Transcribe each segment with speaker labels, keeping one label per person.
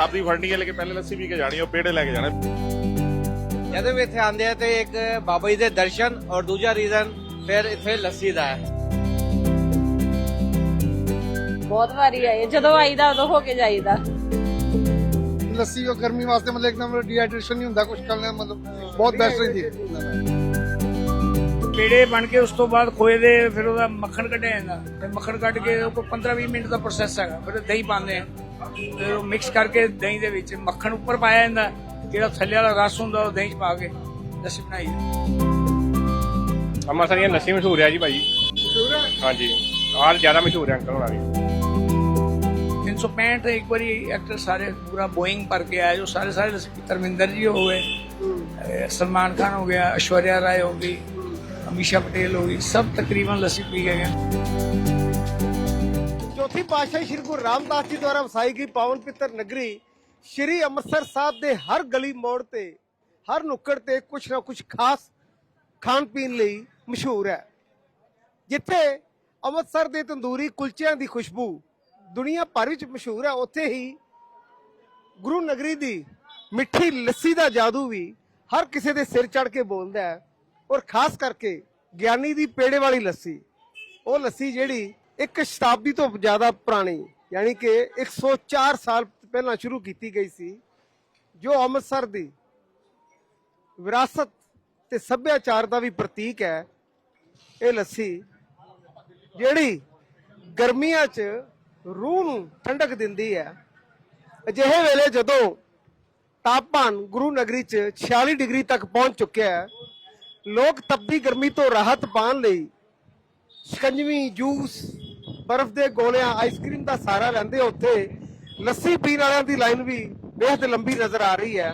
Speaker 1: ਸ਼ਤਾਬਦੀ ਫੜਨੀ ਹੈ ਲੇਕਿਨ ਪਹਿਲੇ ਲੱਸੀ ਪੀ ਕੇ ਜਾਣੀ ਉਹ ਪੇੜੇ ਲੈ ਕੇ ਜਾਣਾ।
Speaker 2: ਜਦੋਂ ਵੀ ਇੱਥੇ ਆਉਂਦੇ ਆ ਤੇ ਇੱਕ ਬਾਬਾ ਜੀ ਦੇ ਦਰਸ਼ਨ ਔਰ ਦੂਜਾ ਰੀਜ਼ਨ ਫਿਰ ਇੱਥੇ ਲੱਸੀ ਦਾ ਹੈ।
Speaker 3: ਬਹੁਤ ਵਾਰੀ ਆਏ ਜਦੋਂ ਆਈਦਾ ਉਦੋਂ ਹੋ ਕੇ ਜਾਈਦਾ।
Speaker 4: ਲੱਸੀ ਉਹ ਗਰਮੀ ਵਾਸਤੇ ਮਤਲਬ ਇੱਕਦਮ ਡੀਹਾਈਡਰੇਸ਼ਨ ਨਹੀਂ ਹੁੰਦਾ ਕੁਝ ਕਰਨਾ ਮਤਲਬ ਬਹੁਤ ਬੈਸਟ ਰਹਿੰਦੀ ਹੈ
Speaker 5: ਪੇੜੇ ਬਣ ਕੇ ਉਸ ਤੋਂ ਬਾਅਦ ਖੋਏ ਦੇ ਫਿਰ ਉਹਦਾ ਮੱਖਣ ਕੱਢਿਆ ਜਾਂਦਾ। ਤੇ ਮੱਖਣ ਕੱਢ ਕੇ ਉਹ 15-20 ਮਿੰਟ ਦਾ ਪ੍ਰੋਸੈਸ ਹੈਗਾ ਫਿਰ ਦਹੀਂ ਪਾਉਂਦੇ ਆ। ਫਿਰ ਉਹ ਮਿਕਸ ਕਰਕੇ ਦਹੀਂ ਦੇ ਵਿੱਚ ਮੱਖਣ ਉੱਪਰ ਪਾਇਆ ਜਾਂਦਾ ਜਿਹੜਾ ਥੱਲੇ ਵਾਲਾ ਰਸ ਹੁੰਦਾ ਉਹ ਦਹੀਂ 'ਚ ਪਾ ਕੇ ਲੱਸੀ ਬਣਾਈ ਜਾਂਦੀ
Speaker 6: ਅੰਮ੍ਰਿਤਸਰ ਦੀਆਂ ਲੱਸੀ ਮਸ਼ਹੂਰ ਹੈ ਜੀ ਭਾਜੀ ਹਾਂਜੀ। ਆਹ ਜ਼ਿਆਦਾ ਮਸ਼ਹੂਰ ਹੈ ਅੰਕਲ ਹੋਣਾ ਦੀ
Speaker 5: 365 ਇੱਕ ਵਾਰੀ ਐਕਟਰ ਸਾਰੇ ਪੂਰਾ ਬੋਇੰਗ ਭਰ ਕੇ ਆਏ ਜੋ ਸਾਰੇ ਸਾਰੇ ਲੱਸੀ ਧਰਮਿੰਦਰ ਜੀ ਹੋ ਗਏ ਸਲਮਾਨ ਖਾਨ ਹੋ ਗਿਆ ਐਸ਼ਵਰਿਆ ਰਾਏ ਹੋ ਗਈ ਅਮੀਸ਼ਾ ਪਟੇਲ ਹੋ ਗਈ ਸਭ ਤਕਰੀਬਨ ਲੱਸੀ ਪੀ ਗਏ
Speaker 7: ਚੌਥੀ ਪਾਤਸ਼ਾਹੀ ਸ੍ਰੀ ਗੁਰੂ ਰਾਮਦਾਸ ਜੀ ਦੁਆਰਾ ਵਸਾਈ ਗਈ ਪਾਵਨ ਪਿੱਤਰ ਨਗਰੀ ਸ੍ਰੀ ਅੰਮ੍ਰਿਤਸਰ ਸਾਹਿਬ ਦੇ ਹਰ ਗਲੀ ਮੋੜ ਤੇ, ਹਰ ਨੁੱਕੜ ਤੇ ਕੁਛ ਨਾ ਕੁਛ ਖਾਸ ਖਾਣ ਪੀਣ ਲਈ ਮਸ਼ਹੂਰ ਹੈ। ਜਿੱਥੇ ਅੰਮ੍ਰਿਤਸਰ ਦੇ ਤੰਦੂਰੀ ਕੁਲਚਿਆਂ ਦੀ ਖੁਸ਼ਬੂ ਦੁਨੀਆ ਭਰ ਵਿੱਚ ਮਸ਼ਹੂਰ ਹੈ, ਉੱਥੇ ਹੀ ਗੁਰੂ ਨਗਰੀ ਦੀ ਮਿੱਠੀ ਲੱਸੀ ਦਾ ਜਾਦੂ ਵੀ ਹਰ ਕਿਸੇ ਦੇ ਸਿਰ ਚੜ ਕੇ ਬੋਲਦਾ ਹੈ ਔਰ ਖਾਸ ਕਰਕੇ ਗਿਆਨੀ ਦੀ ਪੇੜੇ ਵਾਲੀ ਲੱਸੀ, ਉਹ ਲੱਸੀ ਜਿਹੜੀ ਇੱਕ ਸ਼ਤਾਬਦੀ ਤੋਂ ਜ਼ਿਆਦਾ ਪੁਰਾਣੀ, ਯਾਨੀ ਕਿ 104 ਸਾਲ ਪਹਿਲਾਂ ਸ਼ੁਰੂ ਕੀਤੀ ਗਈ ਸੀ, ਜੋ ਅੰਮ੍ਰਿਤਸਰ ਦੀ ਵਿਰਾਸਤ ਤੇ ਸੱਭਿਆਚਾਰ ਦਾ ਵੀ ਪ੍ਰਤੀਕ ਹੈ, ਇਹ ਲੱਸੀ, ਜਿਹੜੀ ਗਰਮੀਆਂ 'ਚ ਰੂਹ ਨੂੰ ਠੰਡਕ ਦਿੰਦੀ ਹੈ। ਅਜਿਹੇ ਵੇਲੇ ਜਦੋਂ ਤਾਪਮਾਨ ਗੁਰੂ ਨਗਰੀ 'ਚ 46 ਡਿਗਰੀ ਤੱਕ ਪਹੁੰਚ ਚੁੱਕਿਆ ਹੈ, ਲੋਕ ਤਪਦੀ ਗਰਮੀ ਤੋਂ ਰਾਹਤ ਪਾਉਣ ਲਈ ਸ਼ਿਕੰਜਵੀ ਜੂਸ ਬਰਫ਼ ਦੇ ਗੋਲਿਆਂ ਆਈਸਕ੍ਰੀਮ ਦਾ ਸਹਾਰਾ ਲੈਂਦੇ ਉੱਥੇ। ਲੱਸੀ ਪੀਣ ਵਾਲਿਆਂ ਦੀ ਲਾਈਨ ਵੀ ਬੇਹੱਦ ਲੰਬੀ ਨਜ਼ਰ ਆ ਰਹੀ ਹੈ।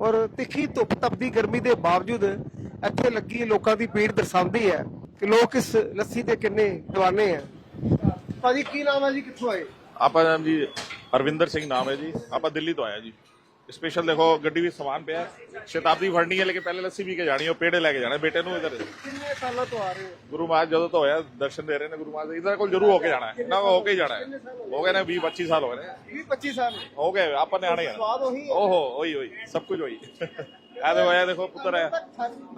Speaker 7: ਔਰ ਤਿੱਖੀ ਧੁੱਪ ਤਪਦੀ ਗਰਮੀ ਦੇ ਬਾਵਜੂਦ ਇੱਥੇ ਲੱਗੀ ਲੋਕਾਂ ਦੀ ਭੀੜ ਦਰਸਾਉਂਦੀ ਹੈ ਕਿ ਲੋਕ ਇਸ ਲੱਸੀ ਦੇ ਕਿੰਨੇ دیਵਾਨੇ ਹੈ ਭਾਜੀ, ਕੀ ਨਾਮ ਹੈ ਜੀ? ਕਿੱਥੋਂ ਆਏ?
Speaker 1: ਆਪਾਂ ਨਾਮ ਜੀ ਅਰਵਿੰਦਰ ਸਿੰਘ ਨਾਮ ਹੈ ਜੀ। ਆਪਾਂ ਦਿੱਲੀ ਤੋਂ ਆਏ ਜੀ। ਸਪੈਸ਼ਲ ਦੇਖੋ ਗੱਡੀ ਵਿੱਚ ਸਮਾਨ ਪਿਆ। ਹੈ। ਸ਼ਤਾਬਦੀ ਫੜਨੀ ਹੈ ਲੇਕਿਨ ਪਹਿਲੇ ਲੱਸੀ ਪੀ ਕੇ ਜਾਣੀ ਉਹ ਪੇੜੇ ਲੈ ਕੇ ਜਾਣਾ ਬੇਟੇ ਨੂੰ ਇਧਰ।
Speaker 7: ਕਿੰਨੇ ਸਾਲਾਂ ਤੋਂ ਆ ਰਹੇ ਹੋ?
Speaker 1: ਗੁਰੂ ਮਹਾਰਾਜ ਜਦੋਂ ਤੋਂ ਹੋਇਆ ਦਰਸ਼ਨ ਦੇ ਰਹੇ ਨੇ ਗੁਰੂ ਮਹਾਰਾਜ ਇਧਰ ਕੋਲ ਜ਼ਰੂਰ ਹੋ ਕੇ ਜਾਣਾ ਹੈ। ਨਾ ਹੋ ਕੇ ਜਾਣਾ ਹੈ। ਹੋ ਗਏ ਨੇ 20 25 ਸਾਲ ਹੋ ਗਏ ਨੇ।
Speaker 7: 20 25 ਸਾਲ।
Speaker 1: ਹੋ ਗਏ ਆਪਾਂ ਨੇ ਆਣਾ
Speaker 7: ਸਵਾਦ ਉਹੀ ਹੈ।
Speaker 1: ਓਹੋ ਉਹੀ ਉਹੀ ਸਭ ਕੁਝ ਉਹੀ। ਇਹ ਦੇਖੋ ਇਹ ਦੇਖੋ ਪੁੱਤਰ ਹੈ।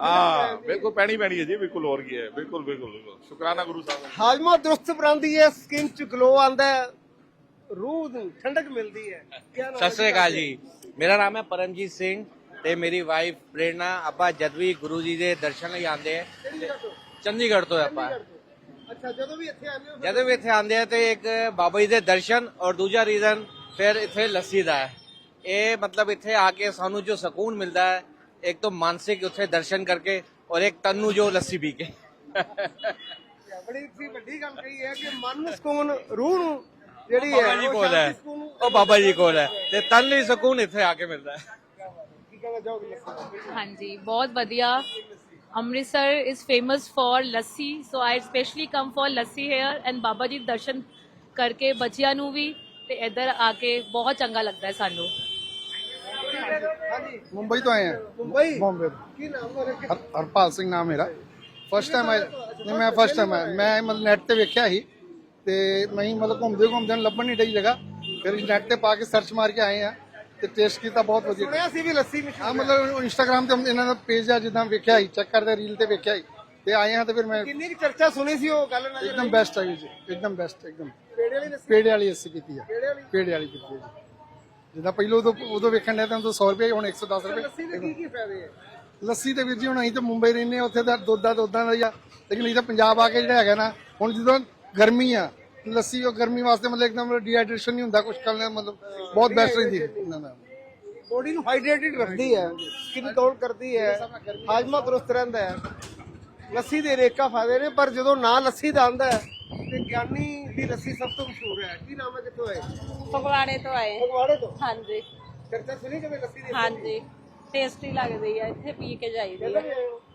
Speaker 1: ਹਾਂ ਬਿਲਕੁਲ ਪੈਣੀ ਪੈਣੀ ਹੈ ਜੀ ਬਿਲਕੁਲ ਹੋਰ ਕੀ ਹੈ। ਬਿਲਕੁਲ ਬਿਲਕੁਲ ਬਿਲਕੁਲ। ਸ਼ੁਕਰਾਨਾ ਗੁਰੂ ਸਾਹਿਬ ਦਾ।
Speaker 7: ਹਾਜ਼ਮਾ ਦਰੁਸਤ ਬਣਾਉਂਦੀ ਹੈ ਸਕਿਨ ਚ ਗਲੋ ਆਂਦਾ ਰੂਹ ਨੂੰ ਠੰਡਕ ਮਿਲਦੀ ਹੈ।
Speaker 2: ਸਤਿ ਸ੍ਰੀ ਅਕਾਲ ਜੀ। ਮੇਰਾ ਨਾਮ ਹੈ ਪਰਮਜੀਤ ਸਿੰਘ ਤੇ ਮੇਰੀ ਵਾਈਫ ਪ੍ਰੇਰਣਾ ਆਪਾਂ ਜਦ ਵੀ ਗੁਰੂ ਜੀ ਦੇ ਦਰਸ਼ਨ ਲਈ ਆਉਂਦੇ ਆ। ਚੰਡੀਗੜ੍ਹ ਤੋਂ? ਆਪਾਂ।
Speaker 7: ਅੱਛਾ ਜਦੋਂ ਵੀ ਇੱਥੇ ਆਉਂਦੇ ਹੋ
Speaker 2: ਜਦੋਂ ਵੀ ਇੱਥੇ ਆਉਂਦੇ ਆ ਤੇ ਇੱਕ ਬਾਬਾ ਜੀ ਦੇ ਦਰਸ਼ਨ ਔਰ ਦੂਜਾ ਰੀਜ਼ਨ ਫਿਰ ਇੱਥੇ ਲੱਸੀ ਦਾ ਹੈ। ਇਹ ਮਤਲਬ ਇੱਥੇ ਆ ਕੇ ਸਾਨੂੰ ਜੋ ਸਕੂਨ ਮਿਲਦਾ ਹੈ ਇੱਕ ਤਾਂ ਮਾਨਸਿਕ ਉੱਥੇ ਦਰਸ਼ਨ ਕਰਕੇ ਔਰ ਇੱਕ ਤਨ ਨੂੰ ਜੋ ਲੱਸੀ ਪੀ ਕੇ।
Speaker 7: ਬੜੀ ਵੱਡੀ ਗੱਲ ਕਹੀ ਹੈ ਕਿ ਮਨ ਨੂੰ ਸਕੂਨ ਰੂਹ ਨੂੰ ਜਿਹੜੀ ਹੈ ਉਹ ਸਕੂਨ
Speaker 2: ਉਹ ਬਾਬਾ ਜੀ ਕੋਲ ਹੈ। ਤੇ ਤਨ ਲਈ ਸਕੂਨ ਇੱਥੇ ਆ ਕੇ ਮਿਲਦਾ ਹੈ।
Speaker 7: ਕੀ ਕਹਿਣਾ ਚਾਹੋਗੇ
Speaker 3: ਹਾਂਜੀ ਬਹੁਤ ਵਧੀਆ। Amritsar is famous for lassi so I specially come for lassi here and Baba ji ਦਰਸ਼ਨ ਕਰਕੇ ਬੱਚਿਆਂ ਨੂੰ ਵੀ ਤੇ ਇੱਧਰ ਆ ਕੇ ਬਹੁਤ ਚੰਗਾ ਲੱਗਦਾ ਹੈ ਸਾਨੂੰ।
Speaker 7: ਹਾਂਜੀ।
Speaker 4: ਮੁੰਬਈ ਤੋਂ ਆਏ ਹਾਂ।
Speaker 7: ਮੁੰਬਈ?
Speaker 4: ਬੰਬੇ ਤੋਂ।
Speaker 7: ਕੀ ਨਾਮ ਹੈ
Speaker 4: ਹਰ- ਹਰਪਾਲ ਸਿੰਘ ਨਾਮ ਮੇਰਾ। ਫਸਟ ਟਾਈਮ ਆਇਆ ਨਹੀਂ ਮੈਂ ਫਸਟ ਟਾਈਮ ਆਇਆ। ਮੈਂ ਮਤਲਬ ਨੈਟ ਤੇ ਵੇਖਿਆ ਸੀ। ਤੇ ਮੈਂ ਹੀ ਮਤਲਬ ਘੁੰਮਦੇ ਘੁੰਮਦੇ ਨੂੰ ਲੱਭਣ ਨਹੀਂ ਡਈ ਜਗ੍ਹਾ। ਫਿਰ ਨੈਟ ਤੇ ਪਾ ਕੇ ਸਰਚ ਮਾਰ ਕੇ ਆਏ ਆ ਤੇ ਟੇਸਟ ਕੀਤਾ ਬਹੁਤ ਵਧੀਆ।
Speaker 7: ਸੁਣਿਆ ਸੀ ਵੀ ਲੱਸੀ
Speaker 4: ਹਾਂ
Speaker 7: ਮਸ਼ਹੂਰ ਹੈ।
Speaker 4: ਮਤਲਬ ਇੰਸਟਾਗ੍ਰਾਮ ਤੇ ਇਹਨਾਂ ਦਾ ਪੇਜ ਆ ਜਿੱਦਾਂ ਵੇਖਿਆ ਸੀ ਚੈੱਕ ਕਰਦੇ ਰੀਲ ਤੇ ਵੇਖਿਆ ਸੀ। ਤੇ ਆਏ ਆ ਤੇ ਫਿਰ ਮੈਂ
Speaker 7: ਕਿੰਨੀ ਕੁ ਚਰਚਾ ਸੁਣੀ ਸੀ ਉਹ ਗੱਲ ਨਾਲ?
Speaker 4: ਇੱਕਦਮ ਬੈਸਟ ਆਈ ਜੀ ਇੱਕਦਮ ਬੈਸਟ ਇੱਕਦਮ।
Speaker 7: ਪੇੜੇ ਵਾਲੀ ਲੱਸੀ?
Speaker 4: ਪੇੜੇ ਵਾਲੀ ਅੱਸੀ ਕੀਤੀ ਆ।
Speaker 7: ਪੇੜੇ ਵਾਲੀ?
Speaker 4: ਪੇੜੇ ਵਾਲੀ ਕੀਤੀ ਆ ਜੀ। ਜਿੱਦਾਂ ਪਹਿਲਾਂ ਉਦੋਂ ਉਦੋਂ ਵੇਖਣ ਡਿਆ ਤਾਂ ਉਦੋਂ 100 ਰੁਪਏ ਹੁਣ 110
Speaker 7: ਲੱਸੀ ਦੇ
Speaker 4: ਰੁਪਏ
Speaker 7: ਕੀ ਕੀ ਫਾਇਦੇ ਹੈ
Speaker 4: ਲੱਸੀ ਤੇ ਵੀਰ ਜੀ ਹੁਣ ਅਸੀਂ ਤਾਂ ਮੁੰਬਈ ਰਹਿੰਦੇ ਹਾਂ ਉੱਥੇ ਤਾਂ ਦੁੱਧ ਦਾ ਦੁੱਧਾਂ ਦਾ ਹੀ ਆ। ਲੇਕਿਨ ਅਸੀਂ ਤਾਂ ਪੰਜਾਬ ਆ ਕੇ ਜਿਹੜਾ ਹੈਗਾ ਨਾ ਹੁਣ ਜਦੋਂ ਗਰਮੀ ਆ ਲੱਸੀ ਉਹ ਗਰਮੀ ਵਾਸਤੇ ਮਤਲਬ ਇੱਕਦਮ ਡੀਹਾਈਡਰੇਸ਼ਨ ਨਹੀਂ ਹੁੰਦਾ ਕੁਝ ਕਰਨਾ ਮਤਲਬ ਬਹੁਤ ਬੈਸਟ ਰਹਿੰਦੀ ਹੈ ਇਹਨਾਂ ਦਾ
Speaker 7: ਬੋਡੀ ਨੂੰ ਹਾਈਡਰੇਟਡ ਰੱਖਦੀ ਹੈ ਸਕਿਨ ਕੌਲ ਕਰਦੀ ਹੈ ਹਾਜ਼ਮਾ ਦਰੁਸਤ ਰਹਿੰਦਾ ਹੈ। ਲੱਸੀ ਦੇ ਰੇਕਾ ਫਾਇਦੇ ਨੇ ਪਰ ਜਦੋਂ ਨਾ ਲੱਸੀ ਦਾ ਆਂਦਾ ਹੈ ਤੇ ਗਿਆਨੀ ਦੀ ਲੱਸੀ ਸਭ ਤੋਂ ਮਸ਼ਹੂਰ ਹੈ। ਕੀ ਨਾਮ ਹੈ ਕਿੱਥੋਂ ਆਏ?
Speaker 3: ਫਗਵਾੜੇ ਤੋਂ ਆਏ।
Speaker 7: ਫਗਵਾੜੇ ਤੋਂ?
Speaker 3: ਹਾਂਜੀ।
Speaker 7: ਚਰਚਾ ਸੁਣੀ ਕਦੇ ਲੱਸੀ ਦੀ?
Speaker 3: ਹਾਂਜੀ। ਟੇਸਟੀ ਲੱਗਦੀ ਹੈ ਇੱਥੇ ਪੀ ਕੇ ਜਾਈਦੀ ਹੈ।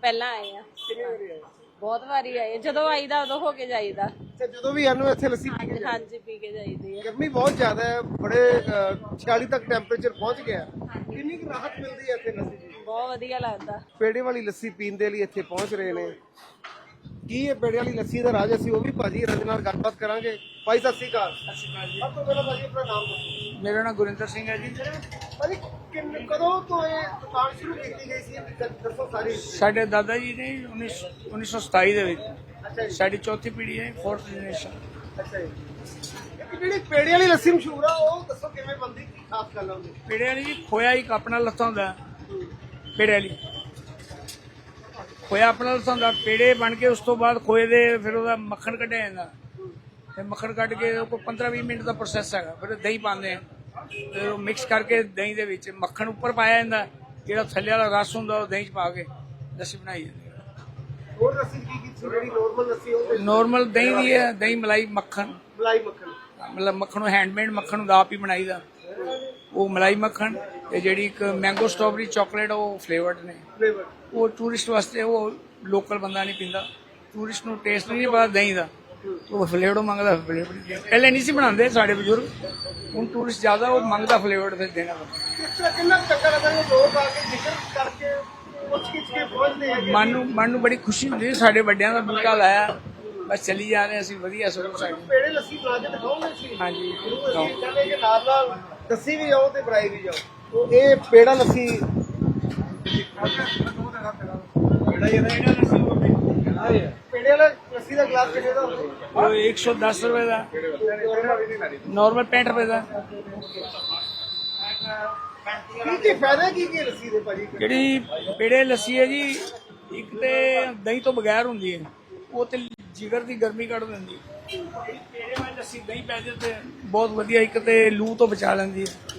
Speaker 3: ਪਹਿਲਾਂ ਆਏ ਆ
Speaker 7: ਕਿੰਨੀ ਵਾਰੀ ਆਏ
Speaker 3: ਬਹੁਤ ਵਾਰੀ ਆਏ ਜਦੋਂ ਆਈਦਾ ਉਦੋਂ ਹੋ ਕੇ ਜਾਈਦਾ।
Speaker 7: ਤੇ ਜਦੋਂ ਵੀ ਆਨੂੰ ਇੱਥੇ ਲੱਸੀ ਪੀ ਕੇ
Speaker 3: ਹਾਂਜੀ ਪੀ ਕੇ ਜਾਈਦੀ ਹੈ
Speaker 7: ਗਰਮੀ ਬਹੁਤ ਜ਼ਿਆਦਾ ਹੈ ਬੜੇ ਅਹ, 46 ਤੱਕ ਟੈਂਪਰੇਚਰ ਪਹੁੰਚ ਗਿਆ। ਕਿੰਨੀ ਕੁ ਰਾਹਤ ਮਿਲਦੀ ਹੈ ਇੱਥੇ ਲੱਸੀ ਦੀ?
Speaker 3: ਬਹੁਤ ਵਧੀਆ ਲੱਗਦਾ।
Speaker 7: ਪੇੜੇ ਵਾਲੀ ਲੱਸੀ ਪੀਣ ਦੇ ਲਈ ਇੱਥੇ ਪਹੁੰਚ ਰਹੇ ਨੇ। ਕੀ ਇਹ ਪੇੜੇ ਵਾਲੀ ਲੱਸੀ ਦਾ ਰਾਜ ਅਸੀਂ ਉਹ ਵੀ ਭਾਜੀ ਦੇ ਨਾਲ ਗੱਲਬਾਤ ਕਰਾਂਗੇ। ਭਾਈ ਸਤਿ ਸ਼੍ਰੀ ਅਕਾਲ। ਸਭ ਤੋਂ ਪਹਿਲਾਂ ਭਾਜੀ ਆਪਣਾ ਨਾਮ ਦੱਸੋ।
Speaker 5: ਮੇਰਾ ਨਾਮ ਗੁਰਿੰਦਰ ਸਿੰਘ ਹੈ ਜੀ।
Speaker 7: ਭਾਜੀ ਕਿੰਨ ਕਦੋਂ ਤੋਂ ਇਹ ਦੁਕਾਨ ਸ਼ੁਰੂ ਕੀਤੀ ਗਈ ਸੀ? ਦੱਸੋ ਸਾਰੀ
Speaker 5: ਸਾਡੇ ਦਾਦਾ ਜੀ ਨੇ 19 1927 ਦੇ ਵਿੱਚ
Speaker 7: ਅੱਛਾ ਜੀ।
Speaker 5: ਸਾਡੀ ਚੌਥੀ ਪੀੜ੍ਹੀ ਹੈ ਫੋਰਥ ਜਨਰੇਸ਼ਨ
Speaker 7: ਅੱਛਾ ਜੀ। ਜਿਹੜੀ ਪੇੜੇ ਵਾਲੀ ਲੱਸੀ ਮਸ਼ਹੂਰ ਆ ਉਹ ਦੱਸੋ ਕਿਵੇਂ ਬੰਦੀ ਕੀ ਖਾਸ ਗੱਲ ਆ ਉਹਦੀ?
Speaker 5: ਪੇੜੇ ਵਾਲੀ ਜੀ ਖੋਇਆ ਇੱਕ ਆਪਣਾ ਲੱਥਾ ਹੁੰਦਾ ਪੇੜੇ ਵਾਲੀ। ਖੋਇਆ ਆਪਣਾ ਲੱਥਾ ਹੁੰਦਾ ਪੇੜੇ ਬਣ ਕੇ ਉਸ ਤੋਂ ਬਾਅਦ ਖੋਏ ਦੇ ਫਿਰ ਉਹਦਾ ਮੱਖਣ ਕੱਢਿਆ ਜਾਂਦਾ। ਤੇ ਮੱਖਣ ਕੱਢ ਕੇ ਉਹ 15-20 ਮਿੰਟ ਦਾ ਪ੍ਰੋਸੈਸ ਹੈਗਾ। ਫਿਰ ਦਹੀਂ ਪਾਉਂਦੇ ਆ। ਫਿਰ ਉਹ ਮਿਕਸ ਕਰਕੇ ਦਹੀਂ ਦੇ ਵਿੱਚ ਮੱਖਣ ਉੱਪਰ ਪਾਇਆ ਜਾਂਦਾ। ਜਿਹੜਾ ਥੱਲੇ ਵਾਲਾ ਰਸ ਹੁੰਦਾ ਉਹ ਦਹੀਂ 'ਚ ਪਾ ਕੇ ਲੱਸੀ ਬਣਾਈ ਜਾਂਦੀ ਹੈ।
Speaker 7: ਹੋਰ ਲੱਸੀ ਕੀ ਕੀ ਸੀ? ਜਿਹੜੀ ਨੋਰਮਲ ਲੱਸੀ ਉਹ
Speaker 5: ਨੋਰਮਲ ਦਹੀਂ ਦੀ ਹੈ ਦਹੀਂ ਮਲਾਈ ਮੱਖਣ।
Speaker 7: ਮਲਾਈ ਮੱਖਣ।
Speaker 5: ਮਤਲਬ ਮੱਖਣ ਹੈਂਡਮੇਡ ਮੱਖਣ ਹੁੰਦਾ ਆਪ ਹੀ ਬਣਾਈਦਾ ਉਹ ਮਲਾਈ ਮੱਖਣ ਤੇ ਜਿਹੜੀ ਇੱਕ ਮੈਂਗੋ ਸਟ੍ਰਾਬੇਰੀ ਚਾਕਲੇਟ ਉਹ ਫਲੇਵਰਡ ਨੇ।
Speaker 7: ਫਲੇਵਰ
Speaker 5: ਉਹ ਟੂਰਿਸਟ ਵਾਸਤੇ ਉਹ ਲੋਕਲ ਬੰਦਾ ਨਹੀਂ ਪੀਂਦਾ। ਟੂਰਿਸਟ ਨੂੰ ਟੇਸਟ ਨਹੀਂ ਪਤਾ ਦਹੀਂ ਦਾ। ਉਹ ਫਲੇਵਰਡ ਮੰਗਦਾ ਫਲੇਵਰ ਪਹਿਲੇ ਨਹੀਂ ਸੀ ਬਣਾਉਂਦੇ ਸਾਡੇ ਬਜ਼ੁਰਗ। ਹੁਣ ਟੂਰਿਸਟ ਜ਼ਿਆਦਾ ਉਹ ਮੰਗਦਾ ਫਲੇਵਰਡ ਫਿਰ ਦੇਣਾ। ਪੈਂਦਾ
Speaker 7: ਕਿੰਨਾ ਲੱਗਦਾ ਹੈ ਲੋਕ ਆ ਕੇ ਜ਼ਿਕਰ ਕਰਕੇ ਪੁੱਛ ਕੇ ਪਹੁੰਚਦੇ
Speaker 5: ਮਨ ਨੂੰ ਮਨ ਨੂੰ ਬੜੀ ਖੁਸ਼ੀ ਹੁੰਦੀ ਸਾਡੇ ਵੱਡਿਆਂ ਦਾ ਬੂਟਾ ਲਾਇਆ। ਬਸ ਚੱਲੀ ਜਾ ਰਹੇ ਅਸੀਂ ਵਧੀਆ ਸਗੋਂ ਸਾਡੇ
Speaker 7: ਪੇੜੇ ਲੱਸੀ ਬਣਾ ਕੇ ਦਿਖਾਓਗੇ ਸੀ
Speaker 5: ਹਾਂਜੀ।
Speaker 7: ਅਸੀਂ ਕਹਿੰਦੇ ਕਿ ਨਾਲ ਨਾਲ ਦੱਸੀ ਵੀ ਜਾਓ ਤੇ ਬਰਾਈ ਵੀ ਜਾਓ। ਇਹ ਪੇੜਾ ਲੱਸੀ ਪੇੜੇ ਵਾਲਾ ਲੱਸੀ ਦਾ ਗਲਾਸ ਕਿੰਨੇ ਦਾ ਹੁੰਦਾ
Speaker 5: ਉਹ 110 ਰੁਪਏ ਦਾ। ਨਾਰਮਲ 65 ਰੁਪਏ ਦਾ।
Speaker 7: ਕੀ ਕੀ ਫਾਇਦੇ ਕੀ ਕੀ ਲੱਸੀ ਦੇ ਭਾਜੀ?
Speaker 5: ਜਿਹੜੀ ਪੇੜੇ ਲੱਸੀ ਹੈ ਜੀ ਇੱਕ ਤੇ ਦਹੀਂ ਤੋਂ ਬਗੈਰ ਹੁੰਦੀ ਹੈ। ਉਹ ਤੇ ਜਿਗਰ ਦੀ ਗਰਮੀ ਕੱਢ ਦਿੰਦੀ। ਹੈ ਲੱਸੀ ਪੈ ਤੇ ਬਹੁਤ ਵਧੀਆ ਇੱਕ ਤੇ ਲੂ ਤੋਂ ਬਚਾ ਲੈਂਦੀ ਹੈ।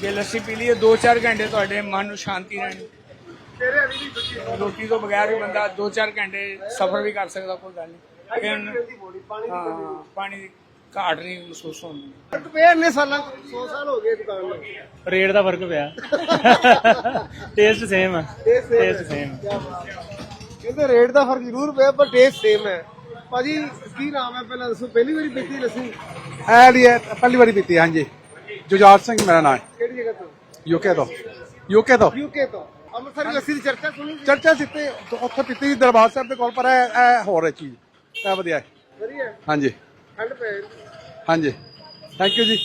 Speaker 5: ਜੇ ਲੱਸੀ ਪੀ ਲਈਏ 2-4 ਘੰਟੇ ਤੁਹਾਡੇ ਮਨ ਨੂੰ ਸ਼ਾਂਤੀ ਰਹਿਣੀ। ਰੋਟੀ ਤੋਂ ਬਗੈਰ ਵੀ ਬੰਦਾ 2-4 ਘੰਟੇ ਸਫ਼ਰ ਵੀ ਕਰ ਸਕਦਾ ਕੋਈ ਗੱਲ ਨਹੀਂ।
Speaker 7: ਪਾਣੀ
Speaker 5: ਹਾਂ ਪਾਣੀ ਦੀ ਘਾਟ ਨਹੀਂ ਮਹਿਸੂਸ ਹੁੰਦੀ
Speaker 7: ਫ਼ਰਕ ਪਿਆ ਇੰਨੇ ਸਾਲਾਂ 100 ਸਾਲ ਹੋ ਗਏ ਦੁਕਾਨ ਨੂੰ।
Speaker 8: ਰੇਟ ਦਾ ਫ਼ਰਕ ਪਿਆ। ਟੇਸਟ ਸੇਮ ਹੈ।
Speaker 7: ਟੇਸਟ
Speaker 8: ਟੇਸਟ ਸੇਮ
Speaker 7: ਕਹਿੰਦੇ ਰੇਟ ਦਾ ਫ਼ਰਕ ਜ਼ਰੂਰ ਪਿਆ ਪਰ ਟੇਸਟ ਸੇਮ ਹੈ। ਭਾਜੀ ਕੀ ਨਾਮ ਹੈ ਪਹਿਲਾਂ ਦੱਸੋ? ਪਹਿਲੀ ਵਾਰੀ ਪੀਤੀ ਲੱਸੀ?
Speaker 9: ਇਹ ਲਈ ਹੈ। ਪਹਿਲੀ ਵਾਰੀ ਪੀਤੀ ਹੈ, ਹਾਂਜੀ। ਜੁਝਾਰ ਸਿੰਘ ਮੇਰਾ ਨਾਮ ਹੈ।
Speaker 7: ਕਿਹੜੀ ਜਗ੍ਹਾ ਤੋਂ?
Speaker 9: ਯੂਕੇ ਤੋਂ। ਯੂਕੇ ਤੋਂ।
Speaker 7: ਯੂਕੇ ਤੋਂ। ਅੰਮ੍ਰਿਤਸਰ ਦੀ ਲੱਸੀ ਦੀ ਚਰਚਾ ਸੁਣੀ ਸੀ।
Speaker 9: ਚਰਚਾ ਸਿੱਤੇ ਉੱਥੇ ਪੀਤੀ ਦਰਬਾਰ ਸਾਹਿਬ ਦੇ ਕੋਲ ਪਰ ਇਹ ਇਹ ਹੋਰ ਹੈ ਚੀਜ਼। ਇਹ ਵਧੀਆ ਹੈ।
Speaker 7: ਵਧੀਆ
Speaker 9: ਹਾਂਜੀ।
Speaker 7: ਠੰਡ ਪੈ
Speaker 9: ਹਾਂਜੀ। ਥੈਂਕ ਯੂ ਜੀ।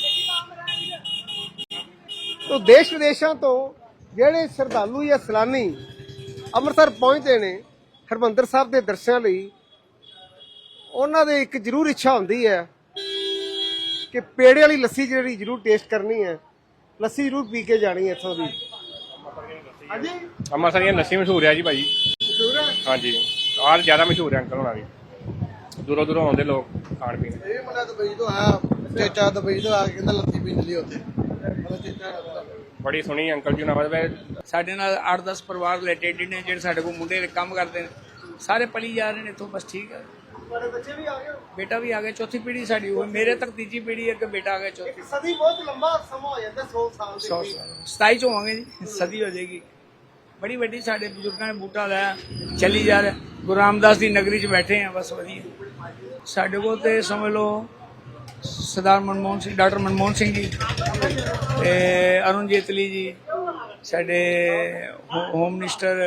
Speaker 7: ਤੋਂ ਦੇਸ਼ ਵਿਦੇਸ਼ਾਂ ਤੋਂ ਜਿਹੜੇ ਸ਼ਰਧਾਲੂ ਜਾਂ ਸੈਲਾਨੀ ਅੰਮ੍ਰਿਤਸਰ ਪਹੁੰਚਦੇ ਨੇ ਹਰਮੰਦਰ ਸਾਹਿਬ ਦੇ ਦਰਸ਼ਨਾਂ ਲਈ ਉਹਨਾਂ ਦੇ ਇੱਕ ਜ਼ਰੂਰ ਇੱਛਾ ਹੁੰਦੀ ਹੈ ਕਿ ਪੇੜੇ ਵਾਲੀ ਲੱਸੀ ਜਿਹੜੀ ਜ਼ਰੂਰ ਟੇਸਟ ਕਰਨੀ ਹੈ। ਲੱਸੀ ਜ਼ਰੂਰ ਪੀ ਕੇ ਜਾਣੀ ਹੈ ਇੱਥੋਂ ਦੀ। ਹਾਂਜੀ?
Speaker 6: ਅੰਮ੍ਰਿਤਸਰ ਦੀਆਂ ਲੱਸੀ ਮਸ਼ਹੂਰ ਹੈ ਜੀ ਭਾਜੀ
Speaker 7: ਜ਼ਰੂਰ ਹੈ?
Speaker 6: ਹਾਂਜੀ। ਆਹ ਜ਼ਿਆਦਾ ਮਸ਼ਹੂਰ ਹੈ ਅੰਕਲ ਹੋਣਾ ਦੀ ਦੂਰੋਂ ਦੂਰੋਂ ਆਉਂਦੇ ਲੋਕ ਖਾਣ ਪੀਣ।
Speaker 4: ਇਹ ਮੁੰਡਾ ਦੁਬਈ ਤੋਂ ਆਇਆ ਚੇਚਾ ਦੁਬਈ ਤੋਂ ਆ ਕੇ ਕਹਿੰਦਾ ਲੱਤੀ ਪੀਣ ਲਈ ਉੱਥੇ।
Speaker 6: ਬੜੀ ਸੋਹਣੀ ਅੰਕਲ ਜੀ ਨਾਲ
Speaker 5: ਸਾਡੇ ਨਾਲ 8-10 ਪਰਿਵਾਰ ਰਿਲੇਟਡ ਨੇ ਜਿਹੜੇ ਸਾਡੇ ਕੋਲ ਮੁੰਡੇ ਕੰਮ ਕਰਦੇ ਨੇ। ਸਾਰੇ ਪਲੀ ਜਾ ਰਹੇ ਨੇ ਇੱਥੋਂ ਬਸ ਠੀਕ ਹੈ।
Speaker 7: ਤੁਹਾਡੇ ਬੱਚੇ ਵੀ ਆ ਗਏ?
Speaker 5: ਬੇਟਾ ਵੀ ਆ ਗਿਆ ਚੌਥੀ ਪੀੜ੍ਹੀ ਸਾਡੀ ਉਹ ਮੇਰੇ ਤੱਕ ਤੀਜੀ ਪੀੜ੍ਹੀ ਹੈ ਕਿ ਬੇਟਾ ਆ ਗਿਆ ਚੌਥੀ
Speaker 7: ਸਦੀ ਬਹੁਤ ਲੰਬਾ ਸਮਾਂ ਹੋ ਜਾਂਦਾ 100 ਸਾਲ ਦੇ
Speaker 5: ਸੌ
Speaker 7: ਕਰੀਬ।
Speaker 5: ਸਾਲ 27 ਚ ਹੋਵਾਂਗੇ ਜੀ ਸਦੀ ਹੋ ਜਾਏਗੀ। ਬੜੀ ਵੱਡੀ ਸਾਡੇ ਬਜ਼ੁਰਗਾਂ ਨੇ ਬੂਟਾ ਲਾਇਆ ਚੱਲੀ ਜਾ ਰਿਹਾ। ਗੁਰੂ ਰਾਮਦਾਸ ਦੀ ਨਗਰੀ 'ਚ ਬੈਠੇ ਆ ਬਸ ਵਧੀਆ। ਸਾਡੇ ਕੋਲ ਤੇ ਸਮਝ ਲਓ ਸਰਦਾਰ ਮਨਮੋਹਨ ਸਿੰਘ ਡਾਕਟਰ ਮਨਮੋਹਨ ਸਿੰਘ ਜੀ ਤੇ ਅਰੁਣ ਜੇਤਲੀ ਜੀ ਸਾਡੇ ਹੋ- ਹੋਮ ਮਿਨਿਸਟਰ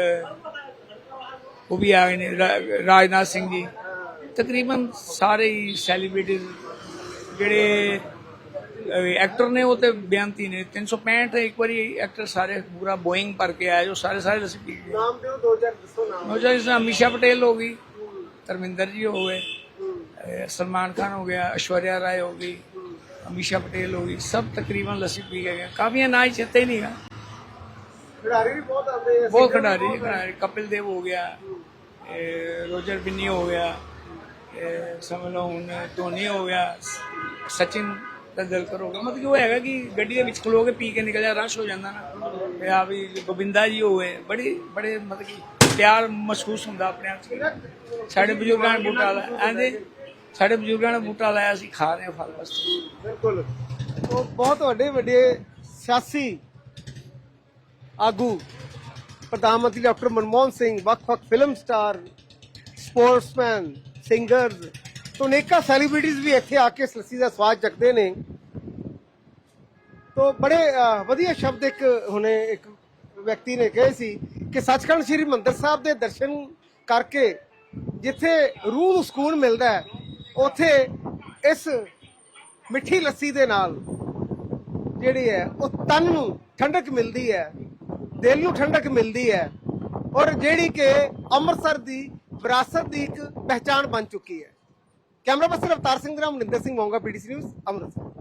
Speaker 5: ਉਹ ਵੀ ਆ ਗਏ ਨੇ ਰਾ- ਰਾਜਨਾਥ ਸਿੰਘ ਜੀ। ਤਕਰੀਬਨ ਸਾਰੇ ਹੀ ਸੈਲੀਬ੍ਰਿਟੀਜ਼ ਜਿਹੜੇ ਐਕਟਰ ਨੇ ਉਹ ਤੇ ਬੇਅੰਤੀ ਨੇ। 365 ਇੱਕ ਵਾਰੀ ਐਕਟਰ ਸਾਰੇ ਪੂਰਾ ਬੋਇੰਗ ਭਰ ਕੇ ਆਇਆ ਜੋ ਸਾਰੇ ਸਾਰੇ ਅਸੀਂ ਪੀ ਗਏ
Speaker 7: ਨਾਮ ਦਿਓ 2000 ਦੱਸੋ ਨਾਮ।
Speaker 5: ਹੋ ਜਾਈ ਜਿਸਾ ਅਮਿਸ਼ਾ ਪਟੇਲ ਹੋ ਗਈ ਧਰਮਿੰਦਰ ਜੀ ਹੋ ਗਏ ਸਲਮਾਨ ਖਾਨ ਹੋ ਗਿਆ ਅਸ਼ਵਰਿਆ ਰਾਏ ਹੋ ਗਈ ਅਮਿਸ਼ਾ ਪਟੇਲ ਹੋ ਗਈ ਸਭ ਤਕਰੀਬਨ ਲੱਸੀ ਪੀ ਗਏ ਕਾਫੀਆਂ ਨਾਂ ਚਿੱਤੇ ਨਹੀਂ ਨਹੀਂਗਾ
Speaker 7: ਖਿਡਾਰੀ ਵੀ ਬਹੁਤ ਆਉਂਦੇ
Speaker 5: ਬਹੁਤ ਖਿਡਾਰੀ ਕਪਿਲ ਦੇਵ ਹੋ ਗਿਆ ਰੋਜਰ ਬਿੰਨੀ ਹੋ ਗਿਆ ਸਮਝ ਲਓ ਹੁਣ ਧੋਨੀ ਹੋ ਗਿਆ, ਸਚਿਨ ਤੰਦਲਕਰ ਹੋ ਗਿਆ। ਮਤਲਬ ਕਿ ਉਹ ਹੈਗਾ ਕਿ ਗੱਡੀ ਦੇ ਵਿੱਚ ਖਲੋ ਕੇ ਪੀ ਕੇ ਨਿਕਲ ਜਾ ਰਸ਼ ਹੋ ਜਾਂਦਾ ਨਾ। ਤੇ ਆ ਵੀ ਗੋਬਿੰਦਾ ਜੀ ਹੋਏ ਬੜੀ, ਬੜੇ ਮਤਲਬ ਕਿ ਪਿਆਰ ਮਹਿਸੂਸ ਹੁੰਦਾ ਆਪਣੇ ਆਪ ਸਾਡੇ ਬਜ਼ੁਰਗਾਂ ਨੇ ਬੂਟਾ ਲਾਇਆ ਐਂਦੇ ਸਾਡੇ ਬਜ਼ੁਰਗਾਂ ਨੇ ਬੂਟਾ ਲਾਇਆ ਸੀ ਖਾ ਰਹੇ ਫਲ ਬਸ।
Speaker 7: ਬਿਲਕੁਲ। ਉਹ ਬਹੁਤ ਵੱਡੇ ਵੱਡੇ ਸਿਆਸੀ ਆਗੂ, ਪ੍ਰਧਾਨ ਮੰਤਰੀ ਡਾਕਟਰ ਮਨਮੋਹਨ ਸਿੰਘ, ਵੱਖ-ਵੱਖ ਫਿਲਮ ਸਟਾਰ, ਸਪੋਰਟਸਮੈਨ ਸਿੰਗਰਸ ਤੋਂ ਅਨੇਕਾਂ ਸੈਲੀਬ੍ਰਿਟੀਜ਼ ਵੀ ਇੱਥੇ ਆ ਕੇ ਇਸ ਲੱਸੀ ਦਾ ਸਵਾਦ ਚੱਕਦੇ ਨੇ ਤੋਂ ਬੜੇ ਵਧੀਆ ਸ਼ਬਦ ਇੱਕ ਹੁਣੇ ਇੱਕ ਵਿਅਕਤੀ ਨੇ ਕਹੇ ਸੀ ਕਿ ਸੱਚਖੰਡ ਸ੍ਰੀ ਮੰਦਰ ਸਾਹਿਬ ਦੇ ਦਰਸ਼ਨ ਕਰਕੇ ਜਿੱਥੇ ਰੂਹ ਨੂੰ ਸਕੂਨ ਮਿਲਦਾ ਹੈ ਉੱਥੇ ਇਸ ਮਿੱਠੀ ਲੱਸੀ ਦੇ ਨਾਲ ਜਿਹੜੀ ਹੈ ਉਹ ਤਨ ਨੂੰ ਠੰਡਕ ਮਿਲਦੀ ਹੈ ਦਿਲ ਨੂੰ ਠੰਡਕ ਮਿਲਦੀ ਹੈ ਔਰ ਜਿਹੜੀ ਕਿ ਅੰਮ੍ਰਿਤਸਰ ਦੀ ਵਿਰਾਸਤ ਦੀ ਇੱਕ ਪਹਿਚਾਣ ਬਣ ਚੁੱਕੀ ਹੈ। ਕੈਮਰਾ ਪਰਸਨ ਅਵਤਾਰ ਸਿੰਘ ਦਾ ਮਨਿੰਦਰ ਸਿੰਘ ਮੋਂਗਾ ਪੀਡੀਸੀ ਨਿਊਜ਼ ਅੰਮ੍ਰਿਤਸਰ।